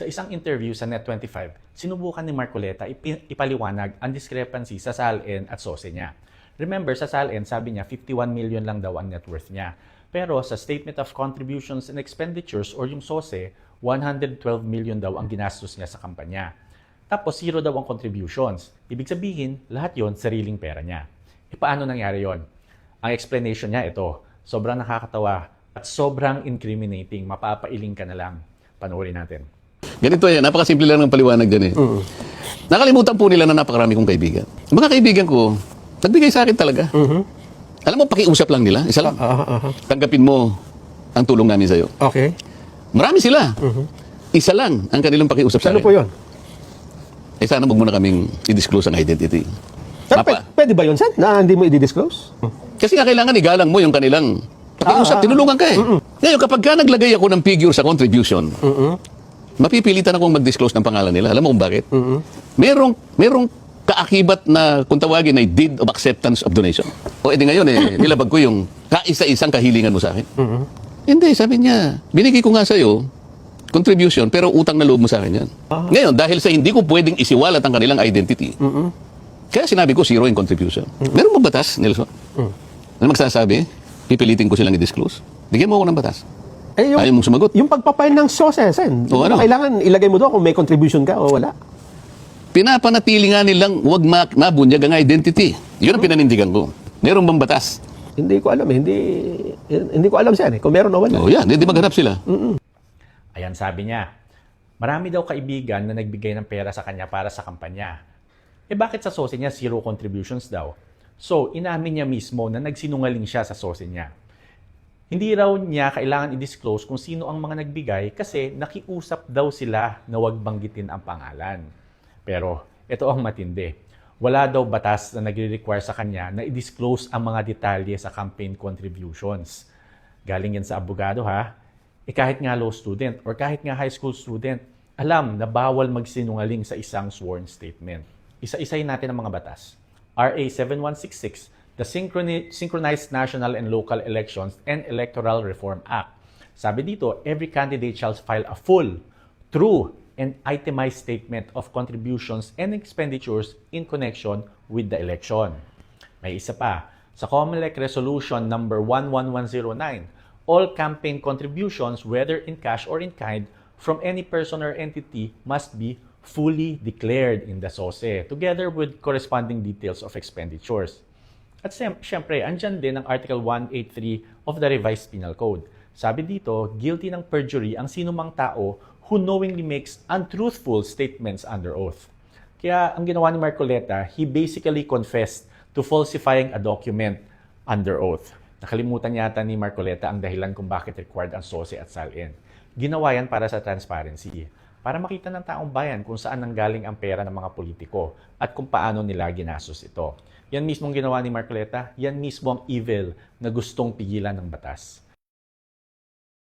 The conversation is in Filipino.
Sa isang interview sa Net25, sinubukan ni Marcoleta ipaliwanag ang discrepancy sa SALN at SOSE niya. Remember, sa SALN, sabi niya 51 million lang daw ang net worth niya. Pero sa Statement of Contributions and Expenditures or yung SOSE, 112 million daw ang ginastos niya sa kampanya. Tapos zero daw ang contributions. Ibig sabihin, lahat yon sariling pera niya. E paano nangyari yon? Ang explanation niya ito. Sobrang nakakatawa at sobrang incriminating. Mapapailing ka na lang. Panoorin natin. Ganito yan, napakasimple lang ng paliwanag dyan eh. Nakalimutan po nila na napakarami kong kaibigan. Mga kaibigan ko, nagbigay sa akin talaga. Alam mo, pakiusap lang nila, isa lang. Tanggapin mo ang tulong namin sa'yo. Okay. Marami sila. Isa lang ang kanilang pakiusap sa Ano po yun? Eh sana wag mo na kaming i-disclose ang identity. Pero Mapa- pwede, ba yun, Sen? Na hindi mo i-disclose? Kasi nga kailangan igalang mo yung kanilang pakiusap. Ah. Tinulungan ka eh. Ngayon, kapag ka naglagay ako ng figure sa contribution, mapipilitan akong mag-disclose ng pangalan nila. Alam mo kung bakit? Merong, merong kaakibat na kung tawagin ay deed of acceptance of donation. O edi ngayon eh, nilabag ko yung kaisa-isang kahilingan mo sa akin. Hindi, sabi niya, binigay ko nga sa'yo, contribution, pero utang na loob mo sa akin yan. Ngayon, dahil sa hindi ko pwedeng isiwalat ang kanilang identity, kaya sinabi ko zero in contribution. Meron bang batas, Nelson? Na magsasabi, pipilitin ko silang i-disclose? Bigyan mo ako ng batas. Eh, yung, Ayaw mong sumagot. yung pagpapail ng SOSE, Sen. O, ano? Kailangan ilagay mo doon kung may contribution ka o wala. Pinapanatili nga nilang huwag ma- mabunyag ang identity. Yun ang pinanindigan ko. Meron bang batas? Hindi ko alam. eh. Hindi hindi ko alam, Sen. eh, Kung meron o wala. O yan, hindi maghanap sila. Ayan sabi niya, marami daw kaibigan na nagbigay ng pera sa kanya para sa kampanya. Eh bakit sa sose niya zero contributions daw? So, inamin niya mismo na nagsinungaling siya sa sose niya. Hindi raw niya kailangan i-disclose kung sino ang mga nagbigay kasi nakiusap daw sila na huwag banggitin ang pangalan. Pero ito ang matindi. Wala daw batas na nagre-require sa kanya na i-disclose ang mga detalye sa campaign contributions. Galing yan sa abogado ha. Eh kahit nga law student or kahit nga high school student, alam na bawal magsinungaling sa isang sworn statement. Isa-isayin natin ang mga batas. RA 7166, the Synchronized National and Local Elections and Electoral Reform Act. Sabi dito, every candidate shall file a full, true, and itemized statement of contributions and expenditures in connection with the election. May isa pa, sa COMELEC Resolution number 11109, all campaign contributions, whether in cash or in kind, from any person or entity must be fully declared in the SOSE, together with corresponding details of expenditures. At siyem- syempre, andyan din ang Article 183 of the Revised Penal Code. Sabi dito, guilty ng perjury ang sinumang tao who knowingly makes untruthful statements under oath. Kaya ang ginawa ni Marcoleta, he basically confessed to falsifying a document under oath. Nakalimutan yata ni Marcoleta ang dahilan kung bakit required ang SOSE at SALN. Ginawa yan para sa transparency. Para makita ng taong bayan kung saan nanggaling ang pera ng mga politiko at kung paano nila ginastos ito. Yan mismong ginawa ni Marcoleta, yan mismo ang evil na gustong pigilan ng batas.